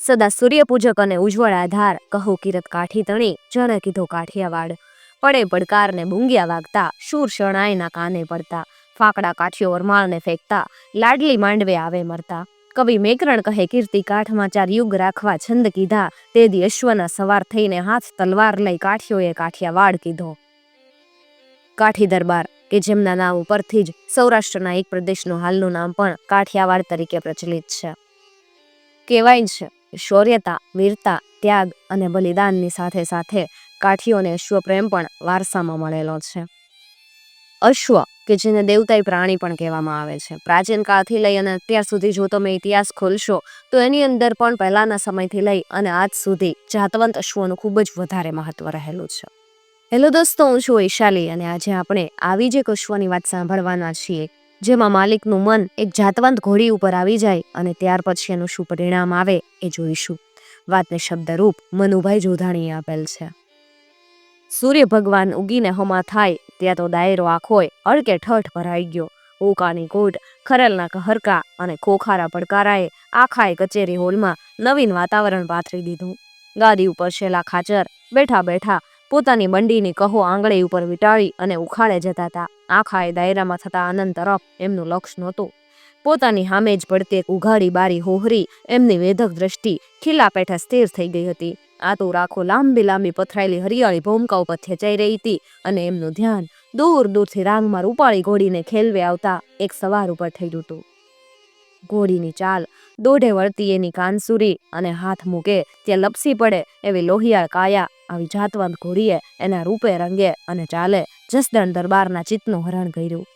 સદા સૂર્યપૂજક અને ઉજ્જવળ આધાર કહો કિરત કાઠી તણી, જણે કીધો કાઠિયાવાડ પડે પડકારને બુંગિયા વાગતા, શૂર શણાયના કાને પડતા. ફાકડા કાઠીઓ વરમાળને ફેંકતા, લાડલી માંડવે આવે મરતા. કવિ મેકરણ કહે, કીર્તિ કાઠમાં ચાર યુગ રાખવા છંદ કીધા. તે દી અશ્વના સવાર થઈને હાથ તલવાર લઈ કાઠીઓએ કાઠિયાવાડ કીધો. કાઠી દરબાર, કે જેમના નામ ઉપરથી જ સૌરાષ્ટ્રના એક પ્રદેશનું હાલનું નામ પણ કાઠિયાવાડ તરીકે પ્રચલિત છે. કહેવાય છે શૌર્યતા, વીરતા, ત્યાગ અને બલિદાનની સાથે સાથે કાઠીઓને અશ્વપ્રેમ પણ વારસામાં મળેલો છે. અશ્વ, કે જેને દેવતાઈ પ્રાણી પણ કહેવામાં આવે છે. પ્રાચીન કાળથી લઈ અને અત્યાર સુધી જો તમે ઇતિહાસ ખોલશો, તો એની અંદર પણ પહેલાના સમયથી લઈ અને આજ સુધી જાતવંત અશ્વનું ખૂબ જ વધારે મહત્વ રહેલું છે. હેલો દોસ્તો, હું છું વૈશાલી અને આજે આપણે આવી જ એક અશ્વની વાત સાંભળવાના છીએ. જેમાં માલિકનું મન એક જાતવંત ઘોડી ઉપર આવી જાય અને ત્યાર પછી એનું શું પરિણામ આવે એ જોઈશું. વાતને શબ્દરૂપ મનુભાઈ જોધાણીએ આપેલ છે. સૂર્ય ભગવાન ઉગીને હમા થાય ત્યાં તો દાયરો આખોય અડકે ઠઠ ભરાઈ ગયો. ઉકાની કોટ, ખરેલના કહરકા અને ખોખારા પડકારાએ આખાએ કચેરી હોલમાં નવીન વાતાવરણ પાથરી દીધું. ગાદી ઉપર છેલા ખાચર બેઠા બેઠા પોતાની બંડીની કહો આંગળી ઉપર વીંટાળી અને ઉખાડે જતા હતા આખા એ દાયરામાં થતા આનંદ તરફ એમનું લક્ષ નહોતું. પોતાની સામે જ પડતી એક ઉઘાડી બારી હોહરી એમની વેધક દ્રષ્ટિ ખીલા પેઠા સ્થિર થઈ ગઈ હતી. આ તો રાખો લાંબી લાંબી પથરાયેલી હરિયાળી ભૂમકા ઉપર ખેંચાઈ રહી હતી અને એમનું ધ્યાન દૂર દૂરથી રાંગમાં રૂપાળી ઘોડીને ખેલવે આવતા એક સવાર ઉપર થયેલું હતું. ઘોડીની ચાલ, દોઢે વળતી એની કાનસુરી અને હાથ મૂકે ત્યાં લપસી પડે એવી લોહિયાળ કાયા, આવી જાતવંત ઘોડીએ એના રૂપે રંગે અને ચાલે, જસદણ દરબારના ચિત્તનું હરણ કર્યું.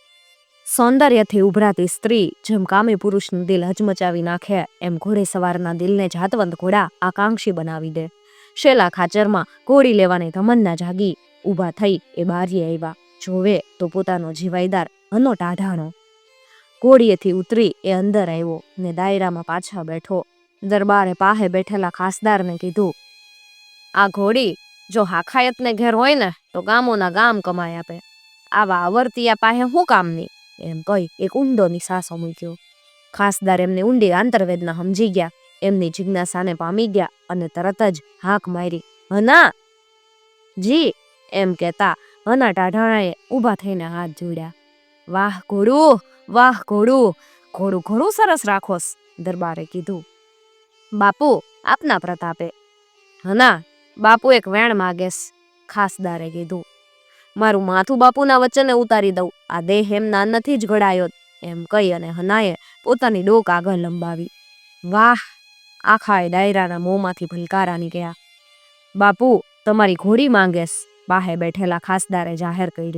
સૌંદર્યથી ઉભરાતી સ્ત્રી, જેમ કામી પુરુષનું દિલ હચમચાવી નાખે, એમ ઘોડે સવારના દિલને જાતવંત ઘોડા આકાંક્ષી બનાવી દે. શેલા ખાચરમાં ઘોડી લેવાની તમન્ના જાગી, ઊભા થઈ એ બારીએ આવ્યા. જોવે તો પોતાનો જીવાઈદાર હનો ટાઢાણો ઘોડીએથી ઉતરી એ અંદર આવ્યો ને દાયરામાં પાછા બેઠો. દરબારે પાહે બેઠેલા ખાસદારને કીધું, આ ઘોડી જો હાખાયતને ઘેર હોય ને તો ગામોના ગામ કમાઈ આપે. આવા આવર્તિયા પાહે શું કામની? એમ કહી એક ઊંડો નિસાસો મૂક્યો. ખાસદાર એમને ઊંડી આંતરવેદના સમજી ગયા, એમની જિજ્ઞાસાને પામી ગયા અને તરત જ હાક મારી, હના! જી, એમ કહેતા હના ટાઢાણાએ ઊભા થઈને હાથ જોડ્યા. વાહ ઘોડું વાહ ઘોડું ઘોડું ઘણું સરસ રાખોસ દરબારે કીધું. બાપુ, આપના પ્રતાપે. હના, બાપુ એક વેણ માગેસ ખાસદારે કીધું. મારું માથું બાપુના વચને ઉતારી દઉં, આ દેહ એમના નથી જ ઘડાયો, એમ કહી અને હનાએ પોતાની ડોક આગળ લંબાવી. વાહ આખા એ ડાયરાના મોંમાંથી ભલકારા નીકળ્યા. બાપુ, તમારી ઘોડી માંગેસ બાહે બેઠેલા ખાસદારે જાહેર કરી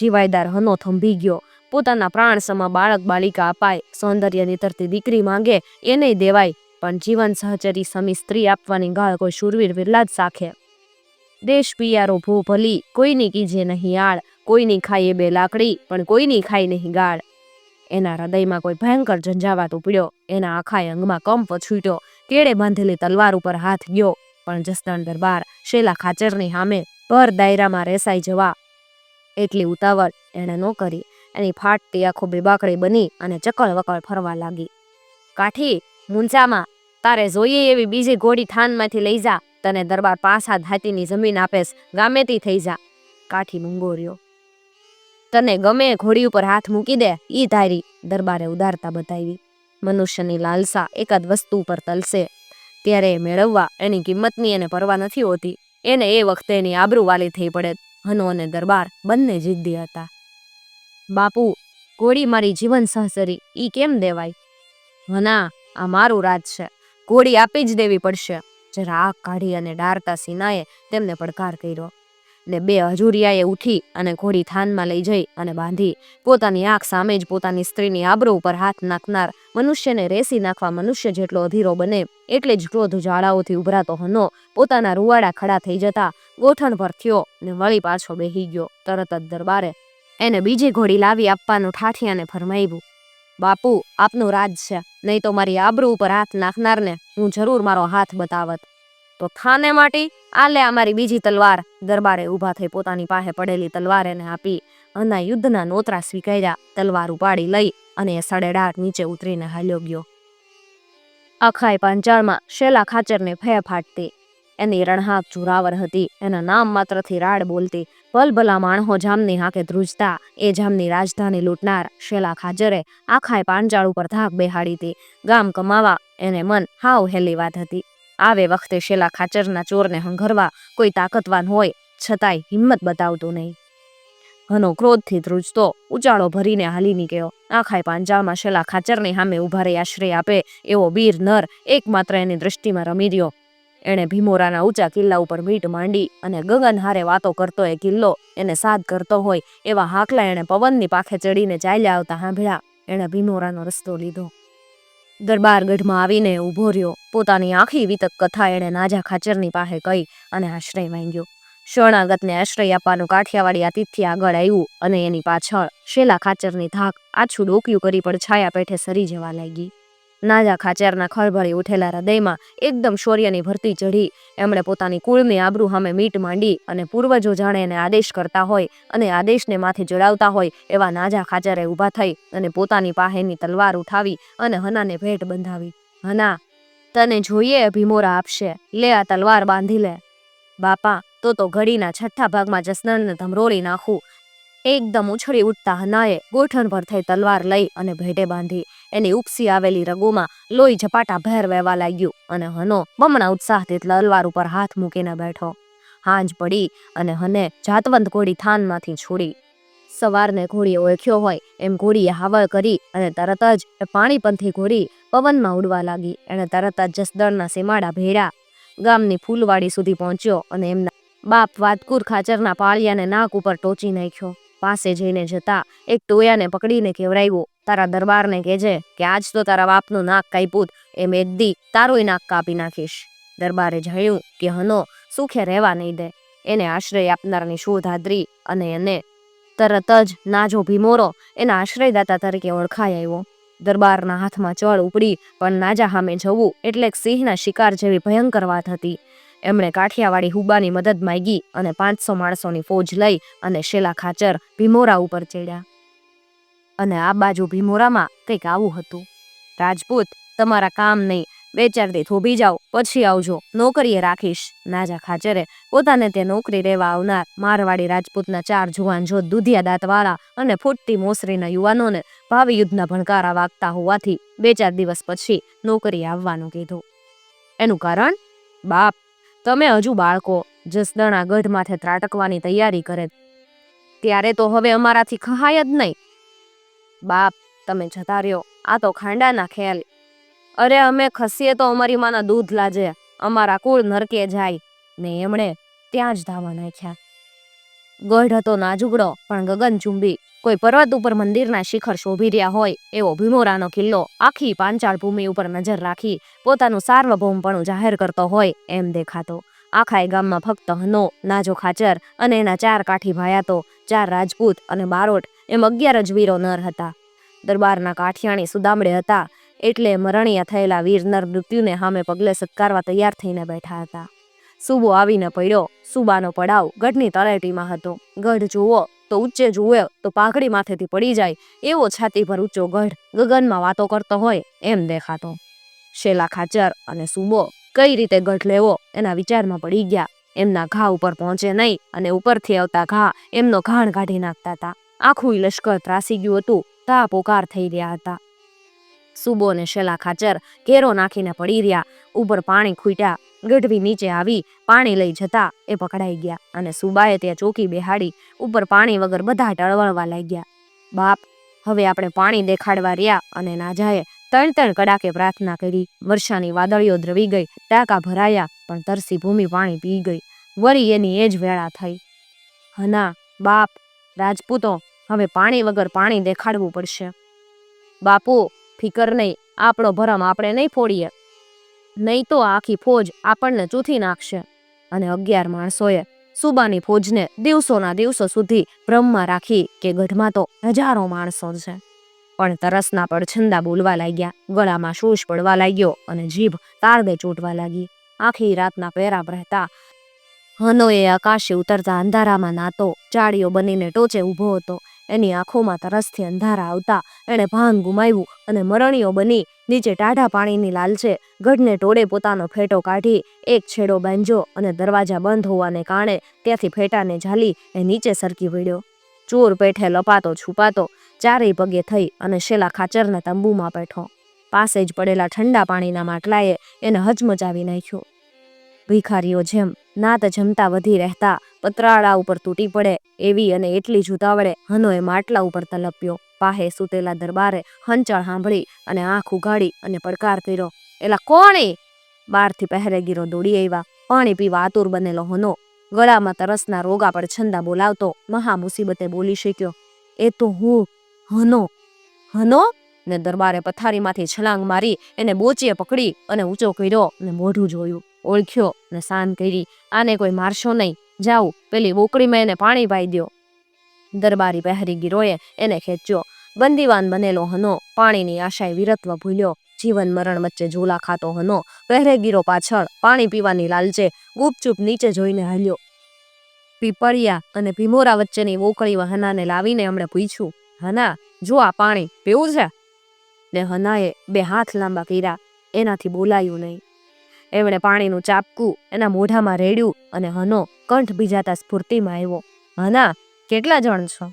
જીવાયદાર હનો થંભી ગયો પોતાના પ્રાણ સમા બાળક બાલિકા અપાય. સૌંદર્ય નીતરતી દીકરી માંગે એને દેવાય. પણ જીવન સહચરી સમી સ્ત્રી આપવાની ગાળ કોઈ શૂરવીર વિરલા જ સાખે. દેશ પિયારો ભૂ ભલી, કોઈની કીજે નહીં આળ. કોઈની ખાઈએ બે લાકડી, પણ કોઈની ખાઈ નહીં ગાળ. એના હૃદયમાં કોઈ ભયંકર ઝંઝાવાત ઉપડ્યો એના આખા અંગમાં કંપ છૂટ્યો. કેળે બાંધેલી તલવાર ઉપર હાથ ગયો. પણ જસદણ દરબાર, શેલા ખાચરની સામે ભર દાયરામાં રેસાઈ જવા. એટલી ઉતાવળ એણે ન કરી. એની ફાટતી આખો બેબાકડી બની અને ચકળ વકળ ફરવા લાગી. કાઠી મૂંઝામાં તારે જોઈએ એવી બીજી ઘોડી થાનમાંથી લઈ જા. તને દરબાર પાસા ધાતીની જમીન આપેશ. ગામેથી થઈ જા. કાઠી મૂંગોર્યો. તને ગમે ઘોડી ઉપર હાથ મૂકી દે, ઈ ધારી, દરબારે ઉદારતા બતાવી. મનુષ્યની લાલસા એકાદ વસ્તુ ઉપર તલસે ત્યારે મેળવવા એની કિંમતની એને પરવા નથી હોતી. એને એ વખતે એની આબરૂ વાલી થઈ પડે. હનો અને દરબાર બંને જિદ્દી હતા. બાપુ કોળી મારી જીવન સહસરી, ઈ કેમ દેવાય? હના, આ મારું રાજ છે. કોળી આપી જ દેવી પડશે. જરા આગ કાઢી અને ડારતા સિનાએ તેમને પડકાર કર્યો ને બે હજુરિયાએ ઉઠી અને ઘોડી થાનમાં લઈ જઈ અને બાંધી. પોતાની આંખ સામે જ પોતાની સ્ત્રીની આબરૂ ઉપર હાથ નાખનાર મનુષ્યને રેસી નાખવા મનુષ્ય જેટલો અધીરો બને, એટલે જ ક્રોધ જ્વાળાઓથી ઉભરાતો હનો પોતાના રૂવાડા ખડા થઈ જતા ગોઠણ પર થયો ને વળી પાછો બેહી ગયો તરત જ દરબારે. એને બીજી ઘોડી લાવી આપવાનું ઠાઠિયાને ફરમાવ્યું, બાપુ, આપનું રાજ છે, નહીં તો મારી આબરૂ ઉપર હાથ નાખનારને હું જરૂર મારો હાથ બતાવત. તો થાને માટી, આ લે અમારી બીજી તલવાર. દરબારે ઊભા થઈ પોતાની પાસે પડેલી તલવાર એને આપી અના યુદ્ધના નોતરા સ્વીકાર્યા, તલવાર ઉપાડી લઈ અને એ સડેડાટ નીચે ઉતરીને હાલ્યો ગયો. આખાય પાંચાળમાં શેલા ખાચરને ફે ફાટતી એની રણહાક જોરાવર હતી. એના નામ માત્રથી રાડ બોલતી ભલભલા માણહો જામની હાકે ધ્રુજતા. એ જામની રાજધાની લૂંટનાર શેલા ખાજરે આખાય પાંચાળ ઉપર ધાક બેહાડી ગામ કમાવા એને મન હાવ હેલી વાત હતી. આવે વખતે શેલા ખાચરના ચોરને હંઘરવા કોઈ તાકતવાન હોય છતાંય હિંમત બતાવતું નહીં. ઘનો ક્રોધથી ધ્રુજતો ઉચાળો ભરીને હાલી નીકળ્યો. આખાય પાંજાળમાં શેલા ખાચરની સામે ઊભા રહી આશ્રય આપે એવો વીર નર એકમાત્ર એની દ્રષ્ટિમાં રમી રહ્યો. એણે ભીમોરાના ઊંચા કિલ્લા ઉપર મીટ માંડી અને ગગનહારે વાતો કરતો એ કિલ્લો એને સાદ કરતો હોય એવા હાકલા એણે પવનની પાખે ચડીને ચાલ્યા આવતા સાંભળ્યા એણે ભીમોરાનો રસ્તો લીધો. દરબારગઢમાં આવીને ઊભો રહ્યો. પોતાની આખી વિતક કથા એણે નાજા ખાચરની પાસે કહી અને આશ્રય માંગ્યો. શરણાગતને આશ્રય આપવાનું કાઠિયાવાડી આતિથ્ય આગળ આવ્યું અને એની પાછળ શેલા ખાચરની ધાક આછું ડોક્યું કરી પણ છાયા પેઠે સરી જવા લાગી. નાજા ખાચરના ખળભળી ઉઠેલા હૃદયમાં એકદમ શૌર્યની ભરતી ચઢી. એમણે પોતાની કુળની આબરૂ સામે મીટ માંડી અને પૂર્વજો જાણે એને આદેશ કરતા હોય અને આદેશને માથે જડાવતા હોય એવા નાજા ખાચરે ઊભા થઈ અને પોતાની પાસેની તલવાર ઉઠાવી અને હનાને ભેટ બંધાવી. હના, તને જોઈએ ભીમોરા આપશે. લે આ તલવાર બાંધી લે. બાપા, તો તો ઘડીના છઠ્ઠા ભાગમાં જસનળને ધમરોળી નાખું. એકદમ ઉછળી ઉઠતા હનાએ ગોઠણ પર થઈ તલવાર લઈ અને ભેટે બાંધી. એની ઉપસી આવેલી રગોમાં લોહી ઝપાટા ભેર વહેવા લાગ્યું અને હનો બમણા ઉત્સાહથી તલવાર ઉપર હાથ મૂકીને બેઠો. હાંજ પડી અને હને જાતવંત ઘોડી થાનમાંથી છોડી. સવારને ઘોડીએ ઓળખ્યો હોય એમ ઘોડીએ હાવળ કરી અને તરત જ એ પાણીપંથી ઘોડી પવનમાં ઉડવા લાગી. એણે તરત જ જસદણના સીમાડા ભેળ્યા. ગામની ફૂલવાડી સુધી પહોંચ્યો અને એમના બાપ વાતકુર ખાચરના પાળિયાને નાક ઉપર ટોચી નાખ્યો. પાસે જઈને જતા એક ટોયાને પકડીને કેવરાવ્યો તારા દરબારને કહેજે કે આજ તો તારા બાપનું નાક કાપ્યું એમ એક દી તારોય નાક કાપી નાખીશ. દરબારે જાણ્યું કે હનો સુખે રહેવા નહીં દે. એને આશ્રય આપનારની શોધ આદરી અને એને તરત જ નાજો ભીમોરો એના આશ્રયદાતા તરીકે ઓળખાઈ આવ્યો. દરબારના હાથમાં ચળ ઉપડી પણ નાજા સામે જવું એટલે સિંહના શિકાર જેવી ભયંકર વાત હતી. એમણે કાઠિયાવાડી હુબાની મદદ માંગી અને પાંચસો માણસોની ફોજ લઈ અને શેલા ખાચર ભીમોરા ઉપર ચડ્યા. અને આ બાજુ ભીમોરામાં કંઈક આવું હતું. રાજપૂત, તમારા કામ નહીં. બે ચાર દી, થોભી જાઓ. પછી આવજો. નોકરીએ રાખીશ. નાજા ખાચરે પોતાને તે નોકરી રહેવા આવનાર મારવાડી રાજપૂતના ચાર જુવાન જોત દુધિયા દાંતવાળા અને ફૂટતી મોસરીના યુવાનોને ભાવિ યુદ્ધના ભણકારા વાગતા હોવાથી બે ચાર દિવસ પછી નોકરી આવવાનું કીધું. એનું કારણ? બાપ. તમે હજુ બાળકો જસદણા ગઢ માથે ત્રાટકવાની તૈયારી કરે ત્યારે તો હવે અમારાથી ખહાય જ નહીં. બાપ, તમે જતા રહ્યો. આ તો ખાંડાના ખેલ. અરે અમે ખસીએ તો અમારી માના દૂધ લાજે. અમારા કુળ નરકે જાય. ને એમણે ત્યાં જ ધાવા નાખ્યા. ગઢ હતો નાજુગડો, પણ ગગનચુંબી કોઈ પર્વત ઉપર મંદિરના શિખર શોભી રહ્યા હોય એવો ભીમોરાનો કિલ્લો આખી પાંચાળ ભૂમિ ઉપર નજર રાખી પોતાનું સાર્વભૌમપણું જાહેર કરતો હોય એમ દેખાતો. આખાય ગામમાં ફક્ત હનો, નાજો ખાચર અને એના ચાર કાઠી ભાયાતો, ચાર રાજપૂત અને બારોટ એમ અગિયાર જ વીરો નર હતા. દરબારના કાઠિયાણી સુદામડે હતા એટલે મરણિયા થયેલા વીર નર મૃત્યુને સામે પગલે સત્કારવા તૈયાર થઈને બેઠા હતા. સુબો આવીને પડ્યો. સુબાનો પડાવ ગઢની તળેટીમાં હતો. ગઢ જુઓ તો ઊંચે જુએ તો પાઘડી માથેથી પડી જાય એવો છાતી પર ઊંચો ગઢ ગગનમાં વાતો કરતો હોય એમ દેખાતો. શેલા ખાચર અને સુબો કઈ રીતે ગઢ લેવો એના વિચારમાં પડી ગયા. એમના ઘા ઉપર પહોંચે નહીં અને ઉપરથી આવતા ઘા એમનો ઘાણ કાઢી નાખતા હતા. આખું લશ્કર ત્રાસી ગયું હતું. તા પોકાર થઈ રહ્યા હતા. સુબો ને શેલા ખાચર કેરો નાખીને પડી રહ્યા. ઉપર પાણી ખૂટ્યા. ગઢવી નીચે આવી પાણી લઈ જતા એ પકડાઈ ગયા અને સુબાએ ત્યાં ચોકી બેહાડી ઉપર પાણી વગર બધા ટળવળવા લાગ્યા. બાપ, હવે આપણે પાણી દેખાડવા રહ્યા અને નાજાએ ત્રણ ત્રણ કડાકે પ્રાર્થના કરી. વર્ષાની વાદળીઓ દ્રવી ગઈ, ટાંકા ભરાયા, પણ તરસી ભૂમિ પાણી પી ગઈ. વળી એની એ જ વેળા થઈ. હના, બાપ, રાજપૂતો, હવે પાણી વગર પાણી દેખાડવું પડશે. બાપુ, ફિકર નહીં, આપણો ભરમ આપણે નહીં ફોડીએ. નહીં તો આખી ફોજ આપણને ચૂથી નાખશે. અને અગિયાર માણસોએ સુબાની ફોજને દિવસોના દિવસો સુધી ભ્રમમાં રાખી કે ગઢમાં તો હજારો માણસો છે. પણ તરસના પડછંદા બોલવા લાગ્યા, ગળામાં શોષ પડવા લાગ્યો અને જીભ તારદે ચૂંટવા લાગી. આખી રાતના પહેરા રહેતા હનોએ આકાશે ઉતરતા અંધારામાં નાતો, ચાળીઓ બનીને ટોચે ઊભો હતો. એની આંખોમાં તરસથી અંધારા આવતા એણે ભાન ગુમાવ્યું અને મરણીઓ બની, નીચે ટાઢા પાણીની લાલચે ગઢને ટોળે પોતાનો ફેટો કાઢી, એક છેડો બાંધ્યો અને દરવાજા બંધ હોવાને કારણે ત્યાંથી ફેટાને ઝાલી એ નીચે સરકી પડ્યો ચોર પેઠે લપાતો છુપાતો, ચારેય પગે થઈ અને શેલા ખાચરના તંબુમાં બેઠો. પાસે જ પડેલા ઠંડા પાણીના માટલાએ એને હચમચાવી નાખ્યો. ભિખારીઓ જેમ, નાત જમતા વધી રહેતા પતરાળા ઉપર તૂટી પડે એવી અને એટલી જ ઉતાવળે હનોએ માટલા ઉપર તલપ્યો. પાહે સૂતેલા દરબારે હંચળ સાંભળી અને આંખ ઉગાડી અને પડકાર કર્યો. એલા કોણે? બારથી પહેરેગીરો દોડી આવ્યા. પાણી પીવા આતુર બનેલો હનો ગળામાં તરસના રોગા પર છંદા બોલાવતો મહા મુસીબતે બોલી શક્યો એ તો હું, હનો હનો? ને દરબારે પથારીમાંથી છલાંગ મારી એને બોચીએ પકડી અને ઊંચો કર્યો ને મોઢું જોયું. ઓળખ્યો ને શાંત કરી. આને કોઈ મારશો નહીં. જાઉં, પેલી બોકડીમાં એને પાણી પાઈ દ્યો. દરબારી પહેરી ગીરોએ એને ખેંચ્યો. બંદીવાન બનેલો હનો, પાણીની આશાએ વીરત્વ ભૂલ્યો. જીવન મરણ વચ્ચે ઝોલા ખાતો હનો પહેરેગીરો પાછળ, પાણી પીવાની લાલચે, ગુપચુપ નીચે જોઈને હાલ્યો. પીપળિયા અને ભીમોરા વચ્ચેની વોકળીમાં હનાને લાવીને એમણે પૂછ્યું, હના, જો આ પાણી પીવું છે? ને હનાએ બે હાથ લાંબા કર્યા. એનાથી બોલાયું નહીં. એમણે પાણીનું ચાપકું એના મોઢામાં રેડ્યું અને હનો કંઠ બીજાતા સ્ફૂર્તિમાં આવ્યો. હના, કેટલા જણ છો?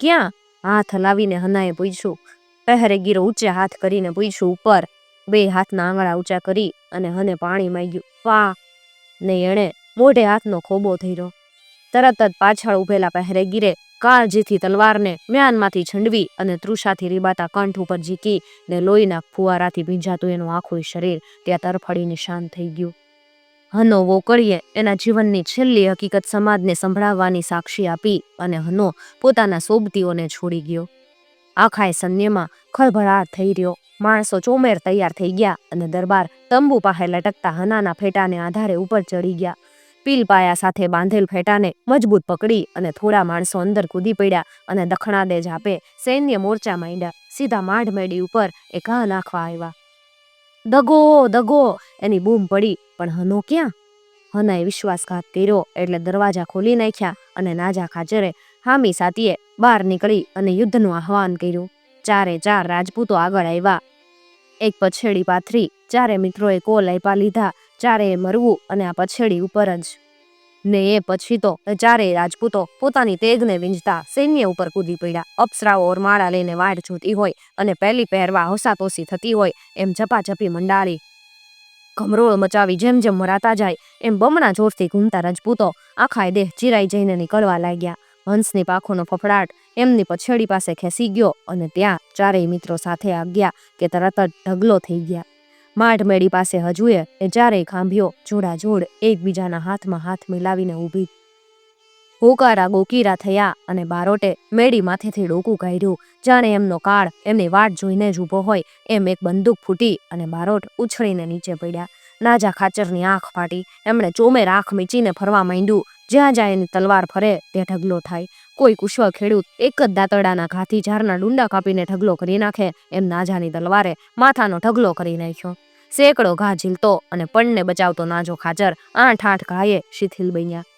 ક્યાં? હાથ હલાવીને હનાએ પૂછ્યું. પહેરે ગીરો ઊંચે હાથ કરીને પૂછ્યું ઉપર. બે હાથના આંગળા ઊંચા કરી અને હને પાણી માંગ્યું. વાહ! ને એણે મોઢે હાથનો ખોબો થઈ રહ્યો તરત જ પાછળ ઉભેલા પહેરેગીરે કાળજીથી તલવારને મ્યાનમાંથી છંડવી અને તૃષાથી રીબાતા કંઠ ઉપર ઝીકી ને લોહીના ફુવારાથી ભીંજાતું એનું આખું શરીર ત્યાં તરફડીને શાંત થઈ ગયું. હનો વોકળીએ એના જીવનની છેલ્લી હકીકત સમાજને સંભળાવવાની સાક્ષી આપી અને હનો પોતાના સોબતીઓને છોડી ગયો. આખાય સૈન્યમાં ખળભળાટ થઈ રહ્યો. માણસો ચોમેર તૈયાર થઈ ગયા અને દરબાર તંબુ પાસે લટકતા હનાના ફેટાને આધારે ઉપર ચડી ગયા. પીલપાયા સાથે બાંધેલ ફેટાને મજબૂત પકડી અને થોડા માણસો અંદર કૂદી પડ્યા અને દખણાદે આપે સૈન્ય મોરચા માંડ્યા. સીધા માઢ મેડી ઉપર એ ઘા નાખવા આવ્યા. દગો દગો! એની બૂમ પડી. પણ હનો ક્યાં? હનાએ વિશ્વાસઘાત કર્યો એટલે દરવાજા ખોલી નાખ્યા અને નાજા ખાચરે હામી સાતીએ બહાર નીકળી અને યુદ્ધનું આહવાન કર્યું. ચારે ચાર રાજપૂતો આગળ આવ્યા. એક પછેડી પાથરી ચારે મિત્રોએ કોલ આપ્યા લીધા. ચારે મરવું અને આ પછેડી ઉપર જ. ને એ પછી તો ચારેય રાજપૂતો પોતાની તેગને વીંજતા સૈન્ય ઉપર કૂદી પડ્યા. અપ્સરાઓ ઓરમાળા લઈને વાટ જોતી હોય અને પહેલી પહેરવા હોસાતોસી થતી હોય એમ ઝપાઝપી મંડાળી ઘમરોળ મચાવી જેમ જેમ મરાતા જાય એમ બમણા જોરથી ઘૂમતા રાજપૂતો આખા દેહ ચીરાઈ જઈને નીકળવા લાગ્યા. હંસની પાખોનો ફફડાટ એમની પછેડી પાસે ખેંચી ગયો અને ત્યાં ચારેય મિત્રો સાથે આવ્યા કે તરત જ ઢગલો થઈ ગયા. માઠ મેળી પાસે હજુએ એ ચારેય ખાંભીઓ જોડાજોડ એકબીજાના હાથમાં હાથ મિલાવીને ઊભી. હોકારા ગોકીરા થયા અને બારોટે મેડી માથેથી ડોકું કાઢ્યું. જાણે એમનો કાળ એમની વાટ જોઈને જ ઊભો હોય એમ એક બંદૂક ફૂટી અને બારોટ ઉછળીને નીચે પડ્યા. નાજા ખાચરની આંખ ફાટી. એમણે ચોમેર આંખ મીચીને ફરવા માંડ્યું. જ્યાં જાય એની તલવાર ફરે ત્યાં ઢગલો થાય. કોઈ કુશળ ખેડૂત એક જ દાંતડાના ઘાથી ઝારના ડુંડા કાપીને ઢગલો કરી નાખે. એમ નાજાની તલવારે માથાનો ઢગલો કરી નાખ્યો. સેંકડો ઘા ઝીલતો અને પણને બચાવતો નાજો ખાચર આઠ આઠ ઘાયે શિથિલ બન્યા.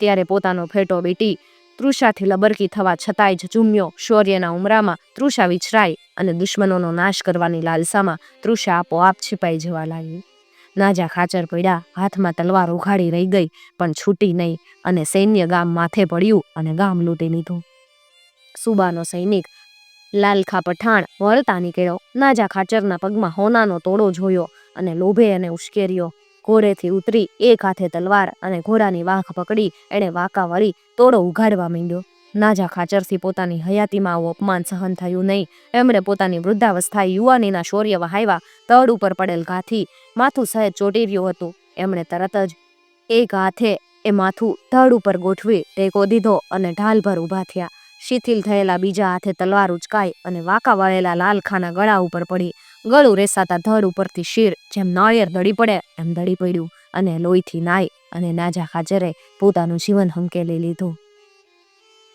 ત્યારે પોતાનો ફેટો બેટી તૃષાથી લબરકી થવા છતાંય જ ઝૂમ્યો. શૌર્યના ઉમરામાં તૃષા વિછરાઈ અને દુશ્મનોનો નાશ કરવાની લાલસામાં તૃષા આપોઆપ છિપાઈ જવા લાગી. નાજા ખાચર પડ્યા, હાથમાં તલવાર ઉઘાડી રહી ગઈ, પણ છૂટી નહીં અને સૈન્ય ગામ માથે પડ્યું અને ગામ લૂંટી લીધું. સુબાનો સૈનિક લાલખા પઠાણ વળતા નીકળ્યો. નાજા ખાચરના પગમાં હોનાનો તોડો જોયો અને લોભે એને ઉશ્કેર્યો. ઘોડેથી ઉતરી, એક હાથે તલવાર અને ઘોડાની વાંખ પકડી, એણે વાંકા વળી તોડો ઉઘાડવા માંડ્યો. નાજા ખાચરથી પોતાની હયાતીમાં આવું અપમાન સહન થયું નહીં. એમણે પોતાની વૃદ્ધાવસ્થાએ યુવાનીના શૌર્ય વહાવ્યા, તડ ઉપર પડેલ ઘાથી માથું સહેજ ચોટી રહ્યું હતું. એમણે તરત જ એક હાથે એ માથું તળ ઉપર ગોઠવી, ટેકો દીધો અને ઢાલભર ઊભા થયા. શિથિલ થયેલા બીજા હાથે તલવાર ઉચકાઈ અને વાંકા વળેલા લાલખાના ગળા ઉપર પડી. ગળું રેસાતા ધડ ઉપરથી શીર, જેમ નાળિયેર દડી પડે, એમ દડી પડ્યું અને લોહીથી નાઈ અને નાજા ખાચરે પોતાનું જીવન હંકેલી લીધું.